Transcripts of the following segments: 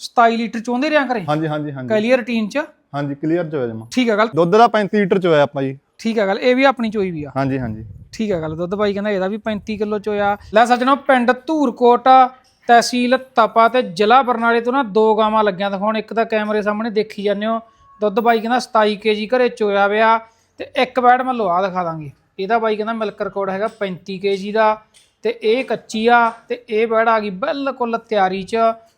27 litre ਚੋਂਦੇ ਰਿਆਂ ਕਰੇ ਹਾਂਜੀ ਹਾਂਜੀ ਹਾਂਜੀ। ਕੈਲੀਅਰ ਰੂਟੀਨ ਚ? ਹਾਂਜੀ ਕਲੀਅਰ ਚ ਹੋਇਆ ਜਮਾ। ਠੀਕ ਹੈ ਗੱਲ। ਦੁੱਧ ਦਾ 35 ਲੀਟਰ ਚ ਹੋਇਆ ਆਪਾਂ ਜੀ। ਠੀਕ ਹੈ ਗੱਲ ਇਹ ਵੀ ਆਪਣੀ ਚੋਈ ਵੀ ਆ। ਹਾਂਜੀ ਹਾਂਜੀ। ਠੀਕ ਹੈ ਗੱਲ ਦੁੱਧ ਬਾਈ ਕਹਿੰਦਾ ਇਹਦਾ ਵੀ 35 ਕਿਲੋ ਚੋਇਆ ਲੈ ਸੱਜਣੋ ਪਿੰਡ ਧੂਰਕੋਟ ਤਹਿਸੀਲ ਤਪਾ ਤੇ ਜ਼ਿਲ੍ਹਾ ਬਰਨਾਲੇ ਤੋਂ ਨਾ ਦੋ ਗਾਵਾਂ ਲੱਗੀਆਂ ਦਿਖਾਉਣ। ਇੱਕ ਤਾਂ ਕੈਮਰੇ ਸਾਹਮਣੇ ਦੇਖੀ ਜਾਂਦੇ ਹੋ। ਦੁੱਧ ਬਾਈ ਕਹਿੰਦਾ 27 ਕੇਜੀ ਘਰੇ ਚੋਇਆ ਵਿਆ ਤੇ ਇੱਕ ਬੈਡ ਮੈਂ ਲੋਹਾ ਦਿਖਾ ਦਾਂਗੇ। ਇਹਦਾ ਬਾਈ ਕਹਿੰਦਾ ਮਿਲਕ ਰਿਕਾਰਡ ਹੈਗਾ 35 ਕੇਜੀ ਦਾ। ਤੇ ਇਹ ਕੱਚੀ ਆ ਤੇ ਇਹ ਬੈਡ ਆ ਗਈ ਬਿਲਕੁਲ ਤਿਆਰੀ 'ਚ।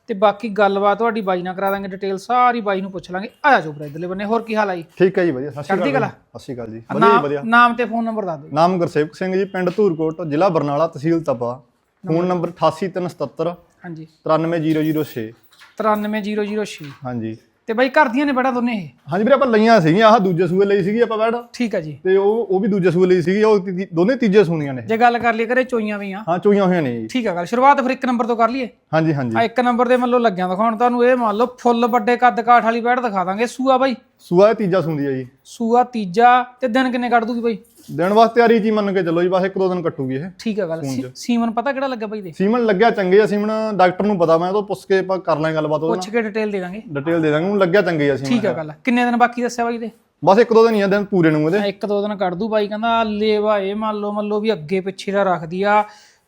ਤੇ ਬਾਕੀ ਗੱਲਬਾਤ ਤੁਹਾਡੀ ਬਾਈ ਨਾਲ ਕਰਾ ਦਾਂਗੇ ਡਿਟੇਲ ਸਾਰੀ ਬਾਈ ਨੂੰ ਪੁੱਛ ਲਾਂਗੇ। ਆਇਆ ਜੋ ਬਰੇਦਲੇ ਬੰਨੇ ਹੋਰ ਕੀ ਹਾਲ ਆ ਜੀ? ਠੀਕ ਹੈ ਜੀ ਵਧੀਆ ਸਤਿ ਸ਼੍ਰੀ ਅਕਾਲ। ਸਤਿ ਸ਼੍ਰੀ ਅਕਾਲ ਜੀ ਵਧੀਆ ਵਧੀਆ। ਨਾਮ ਤੇ ਫੋਨ ਨੰਬਰ ਦੱਸ ਦਿਓ। ਨਾਮ ਗੁਰਸੇਵਕ ਸਿੰਘ ਜੀ ਪਿੰਡ ਧੂਰਕੋਟ ਜ਼ਿਲ੍ਹਾ ਬਰਨਾਲਾ ਤਹਿਸੀਲ ਤਪਾ। ਫੋਨ ਨੰਬਰ 8877 ਹਾਂਜੀ। 93006 93006 ਹਾਂਜੀ। ਤੇ ਬਾਈ ਘਰ ਦੀਆਂ ਨੇ ਬੜਾ ਦੋਨੇ ਇਹ? ਹਾਂਜੀ ਵੀਰੇ ਆਪਾਂ ਲਈਆਂ ਸੀਗੀਆਂ ਆਹ ਦੂਜੇ ਸੂਏ ਲਈ ਸੀਗੀ ਆਪਾਂ ਬੈਡ ਠੀਕ ਆ ਜੀ। ਤੇ ਉਹ ਉਹ ਵੀ ਦੂਜੇ ਸੂਏ ਲਈ ਸੀਗੀ ਉਹ ਤੀ- ਦੋਨੇ ਤੀਜੇ ਸੂਣੀਆਂ ਨੇ। ਜੇ ਗੱਲ ਕਰ ਲਈ ਕਰੇ ਚੋਈਆਂ ਵੀ ਆ। ਹਾਂ ਚੋਈਆਂ ਹੋਈਆਂ ਨੇ ਜੀ। ਠੀਕ ਆ ਗੱਲ ਸ਼ੁਰੂਆਤ ਫਿਰ ਇੱਕ ਨੰਬਰ ਤੋਂ ਕਰ ਲਈਏ? ਹਾਂਜੀ ਹਾਂਜੀ। ਆ ਇੱਕ ਨੰਬਰ ਦੇ ਮੰਨ ਲਓ ਲੱਗਿਆ ਦਿਖਾਉਣ ਤੁਹਾਨੂੰ ਇਹ ਮੰਨ ਲਓ ਫੁੱਲ ਵੱਡੇ ਕੱਦ ਕਾਠ ਵਾਲੀ ਬੈੜ ਦਿਖਾ ਦਾਂਗੇ। ਸੂਆ ਬਾਈ? ਸੂਆ ਇਹ ਤੀਜਾ ਸੂੰਦੀ ਆ ਜੀ। ਸੂਆ ਤੀਜਾ ਤੇ ਦਿਨ ਕਿੰਨੇ ਕੱਢ ਦੂਗੀ ਬਾਈ? ਦਿਨ ਵਾਸਤੇ ਤਿਆਰੀ ਜੀ ਮੰਨ ਕੇ ਚੱਲੋ ਜੀ ਬਸ ਇੱਕ ਦੋ ਦਿਨ ਕੱਟੂਗੀ ਇਹ। ਠੀਕ ਆ ਗੱਲ। ਸੀ- ਸੀਮਨ ਪਤਾ ਕਿਹੜਾ ਲੱਗਾ ਬਾਈ ਦੇ? ਸੀਮਨ ਲੱਗਿਆ ਚੰਗੇ ਆ ਸੀਮਨ ਡਾਕਟਰ ਨੂੰ ਪਤਾ ਮੈਂ ਉਹ ਤੋਂ ਪੁੱਛ ਕੇ ਆਪਾਂ ਕਰ ਲਾਂਗੇ ਗੱਲਬਾਤ ਉਹਦੇ ਪੁੱਛ ਕੇ ਡਿਟੇਲ ਦੇ ਦਾਂਗੇ। ਨਾਲ ਡਿਟੇਲ ਦੇ ਦਾਂਗੇ ਉਹਨੂੰ ਲੱਗਿਆ ਚੰਗੇ ਆ ਸੀਮਨ ਠੀਕ ਆ ਗੱਲ। ਕਿੰਨੇ ਦਿਨ ਬਾਕੀ ਦੱਸਿਆ ਬਾਈ ਦੇ? ਬਸ ਇੱਕ ਦੋ ਦਿਨ ਹੀ ਆ ਦਿਨ ਪੂਰੇ ਨੂੰ ਉਹਦੇ ਇੱਕ ਦੋ ਦਿਨ ਕੱਢ ਦੂ ਬਾਈ ਕਹਿੰਦਾ ਲੇਵਾ ਇਹ ਮੰਨ ਲਓ ਮੰਨ ਲਓ ਵੀ ਅੱਗੇ ਪਿੱਛੇ ਦਾ ਰੱਖਦੀ ਆ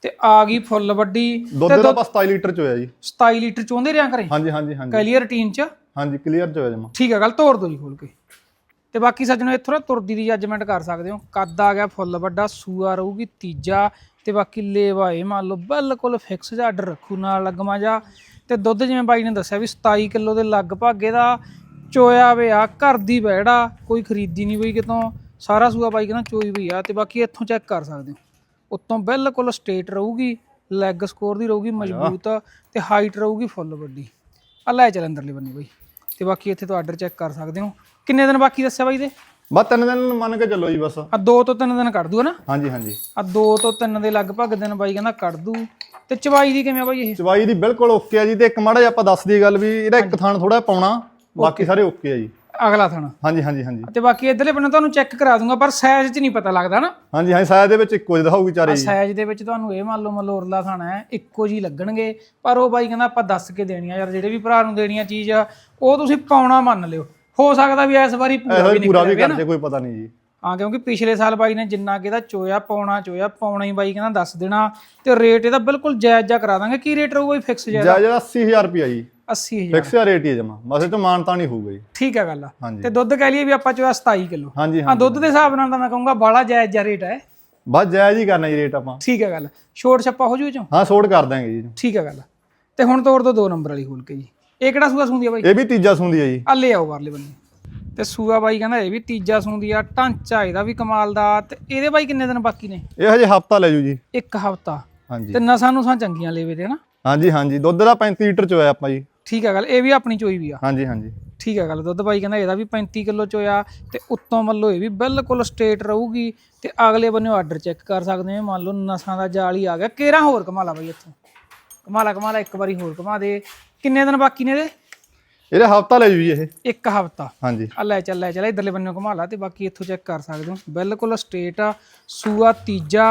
ਤੇ ਆ ਗਈ ਫੁੱਲ ਵੱਡੀ। ਦੁੱਧ ਦਾ ਬਸ 27 ਲੀਟਰ ਚ ਹੋਇਆ ਜੀ। 27 ਲੀਟਰ ਚੋਂਦੇ ਰਿਆਂ ਕਰੇ ਹਾਂਜੀ ਹਾਂਜੀ ਹਾਂਜੀ। ਕੈਲੀਅਰ ਰੂਟੀਨ ਚ? ਹਾਂਜੀ ਕਲੀਅਰ ਚ ਹੋਇਆ ਜਮਾ। ਠੀਕ ਹੈ ਗੱਲ ਤੋੜ ਦੋ ਜੀ ਖੋਲ ਕੇ। ਤੇ ਬਾਕੀ ਸੱਜਣੋ ਇੱਥੋਂ ਨਾ ਤੁਰਦੀ ਦੀ ਜੱਜਮੈਂਟ ਕਰ ਸਕਦੇ ਹੋ। ਕੱਦ ਆ ਗਿਆ ਫੁੱਲ ਵੱਡਾ ਸੂਆ ਰਹੂਗੀ ਤੀਜਾ ਤੇ ਬਾਕੀ ਲੇਵਾ ਇਹ ਮੰਨ ਲਓ ਬਿਲਕੁਲ ਫਿਕਸ ਜਿਹਾ ਆਰਡਰ ਰੱਖੂ ਨਾਲ ਲੱਗਮਾ ਜਾ ਤੇ ਦੁੱਧ ਜਿਵੇਂ ਬਾਈ ਨੇ ਦੱਸਿਆ ਵੀ 27 ਕਿਲੋ ਦੇ ਲਗਭਗ ਇਹਦਾ ਚੋਇਆ ਵੇ ਆ ਘਰ ਦੀ ਬੈੜਾ ਕੋਈ ਖਰੀਦੀ ਨਹੀਂ ਬਈ ਕਿਤੋਂ। ਸਾਰਾ ਸੂਆ ਬਾਈ ਕਹਿੰਦਾ ਚੋਈ ਵੀ ਆ ਤੇ ਬਾਕੀ ਇੱਥੋਂ ਚੈੱਕ ਕਰ ਸਕਦੇ ਹੋ। ਉੱਤੋਂ ਬਿਲਕੁਲ ਸਟੇਟ ਰਹੂਗੀ ਲੈਗ ਸਕੋਰ ਦੀ ਰਹੂਗੀ ਮਜ਼ਬੂਤ ਤੇ ਹਾਈਟ ਰਹੂਗੀ ਫੁੱਲ ਵੱਡੀ। ਆ ਲੈ ਚੱਲ ਅੰਦਰਲੇ ਬੰਨੇ ਬਾਈ। ਤੇ ਬਾਕੀ ਇੱਥੇ ਤੋਂ ਆਰਡਰ ਚੈੱਕ ਕਰ ਸਕਦੇ ਹੋ। ਕਿੰਨੇ ਦਿਨ ਬਾਕੀ ਦੱਸਿਆ ਬਾਈ ਦੇ ਬਸ ਤਿੰਨ ਦਿਨ ਮੰਨ ਕੇ ਚੱਲੋ ਜੀ ਬਸ। ਆ ਦੋ ਤੋਂ ਤਿੰਨ ਦਿਨ ਕੱਢ ਦੂ ਨਾ? ਹਾਂਜੀ ਹਾਂਜੀ। ਆ ਦੋ ਤੋਂ ਤਿੰਨ ਦੇ ਲਗਭਗ ਦਿਨ ਬਾਈ ਕਹਿੰਦਾ ਕੱਢ ਦੂ। ਤੇ ਚਵਾਈ ਦੀ ਕਿਵੇਂ ਆ ਬਾਈ ਇਹ? ਚਵਾਈ ਦੀ ਬਿਲਕੁਲ ਓਕੇ ਆ ਜੀ। ਤੇ ਇੱਕ ਮਾੜਾ ਜਿਹਾ ਆਪਾਂ ਦੱਸ ਦੀ ਗੱਲ ਵੀ ਇਹਦਾ ਇੱਕ ਥਾਣ ਥੋੜਾ ਪਾਉਣਾ ਬਾਕੀ ਸਾਰੇ ਓਕੇ ਆ ਜੀ। ਅਗਲਾ ਥਣਾ ਹਾਂਜੀ ਹਾਂਜੀ ਹਾਂਜੀ। ਤੇ ਬਾਕੀ ਇਧਰਲੇ ਬੰਨੇ ਤੁਹਾਨੂੰ ਚੈੱਕ ਕਰਾ ਦੂੰਗਾ ਪਰ ਸਾਈਜ਼ 'ਚ ਨਹੀਂ ਪਤਾ ਲੱਗਦਾ ਨਾ। ਹਾਂਜੀ ਹਾਂਜੀ ਸਾਇਆ ਦੇ ਵਿੱਚ ਇੱਕੋ ਜਿਹਾ ਹੋਊਗੀ ਚਾਰੇ ਜੀ। ਸਾਈਜ਼ ਦੇ ਵਿੱਚ ਤੁਹਾਨੂੰ ਇਹ ਮੰਨ ਲਓ ਮਲੋਰਲਾ ਥਾਣਾ ਹੈ ਇੱਕੋ ਜੀ ਲੱਗਣਗੇ। ਪਰ ਉਹ ਬਾਈ ਕਹਿੰਦਾ ਆਪਾਂ ਦੱਸ ਕੇ ਦੇਣੀ ਆ ਯਾਰ ਜਿਹੜੇ ਵੀ ਭਰਾ ਨੂੰ ਦੇਣੀ ਆ ਚੀਜ਼ ਉਹ ਤੁਸੀਂ ਪਾਉਣਾ ਮੰਨ ਲਿਓ। ਹੋ ਸਕਦਾ ਵੀ ਇਸ ਵਾਰੀ ਪੂਰਾ ਵੀ ਪੂਰਾ ਵੀ ਨਿਕਲੇ ਨਾ? ਕਰਦੇ ਕੋਈ ਪਤਾ ਨਹੀਂ ਜੀ। ਹਾਂ ਕਿਉਂਕਿ ਪਿਛਲੇ ਸਾਲ ਬਾਈ ਨੇ ਜਿੰਨਾ ਕਿ ਇਹਦਾ ਚੋਇਆ ਪਾਉਣਾ ਚੋਇਆ ਪਾਉਣਾ ਹੀ ਬਾਈ ਕਹਿੰਦਾ ਦੱਸ ਦੇਣਾ। ਤੇ ਰੇਟ ਇਹਦਾ ਬਿਲਕੁਲ ਜਾਇਜ਼ ਜਾ ਕਰਾ ਦਾਂਗੇ ਕੀ ਰੇਟ ਰਹੂਗਾ ਫਿਕਸ ਜਾਇਜ਼ ਜਾਇਜ਼ 80000 ਰੁਪਿਆ ਜੀ। 80000 ਫਿਕਸ ਆ ਰੇਟ ਹੀ ਜਮਾ। ਇਹ ਤੋਂ ਮਾਨਤਾ ਨਹੀਂ ਹੋਊਗਾ ਜੀ। ਠੀਕ ਹੈ ਗੱਲ ਆ। ਹਾਂਜੀ। ਤੇ ਦੁੱਧ ਕਹਿ ਲਈਏ ਵੀ ਆਪਾਂ ਚੋਇਆ 27 ਕਿਲੋ। ਹਾਂਜੀ ਹਾਂ ਹਾਂ ਦੁੱਧ ਦੇ ਹਿਸਾਬ ਨਾਲ ਤਾਂ ਮੈਂ ਕਹੂੰਗਾ ਬਾਲਾ ਜਾਇਜ਼ ਜਾ ਰੇਟ ਹੈ ਬਸ ਜਾਇਜ਼ ਹੀ ਕਰਨਾ ਜੀ ਰੇਟ ਆਪਾਂ। ਠੀਕ ਹੈ ਗੱਲ। ਛੋਟ ਛੱਪਾ ਹੋ ਜੂ ਚੋਂ? ਹਾਂ ਸੋੜ ਕਰ ਦਾਂਗੇ ਜੀ। ਠੀਕ ਹੈ ਗੱਲ। ਤੇ ਹੁਣ ਤੋੜ ਦੋ ਦੋ ਨੰਬਰ ਵਾਲੀ ਖੋਲ ਕੇ ਜੀ। ਇਹ ਕਿਹੜਾ ਸੂਆ ਸੁੰਦੀ ਆ ਬਾਈ? ਇਹ ਵੀ ਤੀਜਾ ਸੁੰਦੀ ਹੈ ਜੀ। ਆ ਲੈ ਆਓ ਵਾਰਲੇ ਬੰਨੇ। ਤੇ ਸੂਆ ਬਾਈ ਕਹਿੰਦਾ ਇਹ ਵੀ ਤੀਜਾ ਸੁੰਦੀ ਆ ਢਾਂਚਾ ਇਹਦਾ ਵੀ ਕਮਾਲ ਦਾ। ਤੇ ਇਹਦੇ ਬਾਈ ਕਿੰਨੇ ਦਿਨ ਬਾਕੀ ਨੇ? ਇਹ ਹਜੇ ਹਫਤਾ ਲੈ ਜੂ ਜੀ। ਇੱਕ ਹਫਤਾ। ਹਾਂਜੀ। ਤੇ ਨਸਾਂ ਨੂਸਾਂ ਚੰਗੀਆਂ ਲੇਵੇ ਦੇ ਹਾਂਜੀ ਹਾਂਜੀ। ਦੁੱਧ ਦਾ 35 ਲੀਟਰ ਚ ਹੋਇਆ ਆਪਾਂ ਜੀ। ਠੀਕ ਹੈ ਗੱਲ ਇਹ ਵੀ ਆਪਣੀ ਚੋਈ ਵੀ ਆ। ਹਾਂਜੀ ਹਾਂਜੀ। ਠੀਕ ਹੈ ਗੱਲ ਦੁੱਧ ਬਾਈ ਕਹਿੰਦਾ ਇਹਦਾ ਵੀ 35 ਕਿਲੋ ਚੋਇਆ। ਤੇ ਉੱਤੋਂ ਮੱਲੋ ਇਹ ਵੀ ਬਿਲਕੁਲ ਸਟੇਟ ਰਹੂਗੀ। ਤੇ ਅਗਲੇ ਬੰਨੇ ਆਰਡਰ ਚੈੱਕ ਕਰ ਸਕਦੇ ਹੋ ਮੰਨ ਲਓ ਨਸਾਂ ਦਾ ਜਾਲ ਹੀ ਆ ਗਿਆ। ਕੇਰਾ ਹੋਰ ਕਮਾਲਾ ਬਾਈ ਇੱਥੋਂ? ਕਮਾਲਾ ਕਮਾਲਾ ਇੱਕ ਵਾਰੀ ਹੋਰ ਕਮਾ ਦੇ। ਕਿੰਨੇ ਦਿਨ ਬਾਕੀ ਨੇ ਇਹਦੇ? ਇਹਦਾ ਹਫਤਾ ਲੈ ਜੂ ਜੀ ਇਹ। ਇੱਕ ਹਫਤਾ। ਹਾਂਜੀ। ਆ ਲੈ ਚੱਲ ਲੈ ਚੱਲ ਇਧਰਲੇ ਬੰਨੇ ਘੁਮਾ ਲਾ ਤੇ ਬਾਕੀ ਇੱਥੋਂ ਚੈੱਕ ਕਰ ਸਕਦੇ ਹੋ। ਬਿਲਕੁਲ ਸਟੇਟ ਆ ਸੂਆ ਤੀਜਾ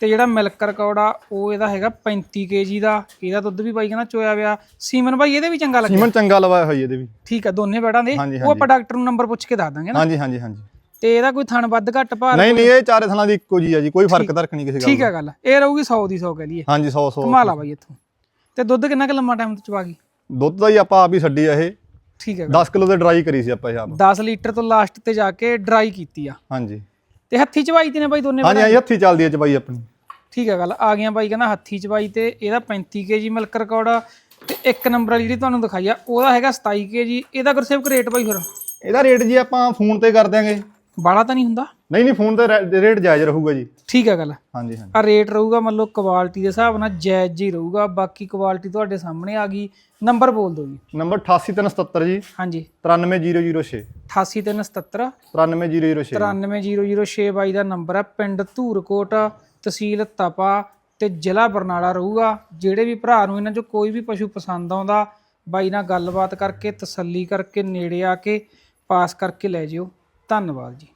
ਤੇ ਜਿਹੜਾ ਮਿਲਕ ਰਿਕਾਰਡ ਆ ਉਹ ਇਹਦਾ ਹੈਗਾ 35 ਕੇਜੀ ਦਾ। ਇਹਦਾ ਦੁੱਧ ਵੀ ਬਾਈ ਕਹਿੰਦਾ ਚੋਇਆ ਵਿਆ ਸੀਮਨ ਬਾਈ ਇਹਦੇ ਵੀ ਚੰਗਾ ਲੱਗਿਆ? ਸੀਮਨ ਚੰਗਾ ਲਵਾਇਆ ਹੋਈ ਇਹਦੇ ਵੀ। ਠੀਕ ਆ ਦੋਨੇ ਬੈੜਾਂ ਦੇ। ਹਾਂਜੀ, ਉਹ ਆਪਾਂ ਡਾਕਟਰ ਨੂੰ ਨੰਬਰ ਪੁੱਛ ਕੇ ਦੱਸ ਦਾਂਗੇ ਨਾ। ਹਾਂਜੀ ਹਾਂਜੀ ਹਾਂਜੀ। ਤੇ ਇਹਦਾ ਕੋਈ ਥਣ ਵੱਧ ਘੱਟ ਭਾਰ ਨਹੀਂ ਨਹੀਂ ਇਹ ਚਾਰੇ ਥਣਾ ਦੀ ਇੱਕੋ ਜੀ ਆ ਜੀ ਕੋਈ ਫ਼ਰਕ ਤਾਂ ਰੱਖਣੀ ਕਿਸੇ ਗੱਲ ਠੀਕ ਆ ਗੱਲ। ਇਹ ਰਹੂਗੀ 100 ਦੀ 100 ਕਹਿ ਲਈਏ। ਹਾਂਜੀ 100 100 ਘੁਮਾ ਲਾ ਬਾਈ ਇੱਥੋਂ। ਤੇ ਦੁੱਧ ਕਿੰਨਾ ਕੁ ਲੰਮਾ ਟਾਈਮ ਤੋਂ ਚਵਾ ਗਈ? ਦੁੱਧ ਦਾ ਹੀ ਆਪਾਂ ਆਪ ਹੀ ਛੱਡੀ ਆ ਇਹ। ਠੀਕ ਹੈ 10 ਕਿਲੋ ਤੇ ਡਰਾਈ ਕਰੀ ਸੀ ਆਪਾਂ ਇਹ ਆਪ। 10 ਲੀਟਰ ਤੋਂ ਲਾਸਟ ਤੇ ਜਾ ਕੇ ਡਰਾਈ ਕੀਤੀ ਆ। ਹਾਂਜੀ। ਤੇ ਹੱਥੀ ਚਵਾਈ ਤੇ ਨੇ ਬਾਈ ਦੋਨੇ ਹਾਂਜੀ ਹਾਂਜੀ ਹੱਥੀ ਚੱਲਦੀ ਹੈ ਚਬਾਈ ਆਪਣੀ। ਠੀਕ ਹੈ ਗੱਲ ਆ ਗਈਆਂ ਬਾਈ ਕਹਿੰਦਾ ਹੱਥੀ ਚਵਾਈ ਤੇ ਇਹਦਾ 35 ਕੇਜੀ ਮਿਲਕ ਰਿਕਾਰਡ ਤੇ ਇੱਕ ਨੰਬਰ ਵਾਲੀ ਜਿਹੜੀ ਤੁਹਾਨੂੰ ਦਿਖਾਈ ਆ ਉਹਦਾ ਹੈਗਾ 27 ਕੇਜੀ ਇਹਦਾ ਗੁਰਸੇਵਕ ਰੇਟ ਬਾਈ ਫਿਰ? ਇਹਦਾ ਰੇਟ ਜੀ ਆਪਾਂ ਫੋਨ ਤੇ ਕਰ ਦਿਆਂਗੇ। ਬਾਲਾ ਤਾਂ ਨਹੀਂ ਹੁੰਦਾ? ਨਹੀਂ ਨਹੀਂ ਫੋਨ ਰੇ- ਰੇਟ ਜਾਇਜ਼ ਰਹੂਗਾ ਜੀ। ਠੀਕ ਹੈ ਗੱਲ। ਹਾਂਜੀ ਹਾਂਜੀ। ਆ ਰੇਟ ਰਹੂਗਾ ਮੰਨ ਲਓ ਕੁਆਲਿਟੀ ਦੇ ਹਿਸਾਬ ਨਾਲ ਜਾਇਜ਼ ਜੀ ਰਹੂਗਾ ਬਾਕੀ ਕੁਆਲਿਟੀ ਤੁਹਾਡੇ ਸਾਹਮਣੇ ਆ ਗਈ। ਨੰਬਰ ਬੋਲ ਦਿਓ ਜੀ। ਨੰਬਰ 88377 ਜੀ। ਹਾਂਜੀ। 93006 88377 93006 93006 ਬਾਈ ਦਾ ਨੰਬਰ ਹੈ ਪਿੰਡ ਧੂਰਕੋਟ ਤਹਿਸੀਲ ਤਪਾ ਤੇ ਜ਼ਿਲ੍ਹਾ ਬਰਨਾਲਾ ਰਹੂਗਾ। ਜਿਹੜੇ ਵੀ ਭਰਾ ਨੂੰ ਇਹਨਾਂ ਚੋਂ ਕੋਈ ਵੀ ਪਸ਼ੂ ਪਸੰਦ ਆਉਂਦਾ ਬਾਈ ਨਾਲ ਗੱਲਬਾਤ ਕਰਕੇ ਤਸੱਲੀ ਕਰਕੇ ਨੇੜੇ ਆ ਕੇ ਪਾਸ ਕਰਕੇ ਲੈ ਜਿਓ। ਧੰਨਵਾਦ ਜੀ।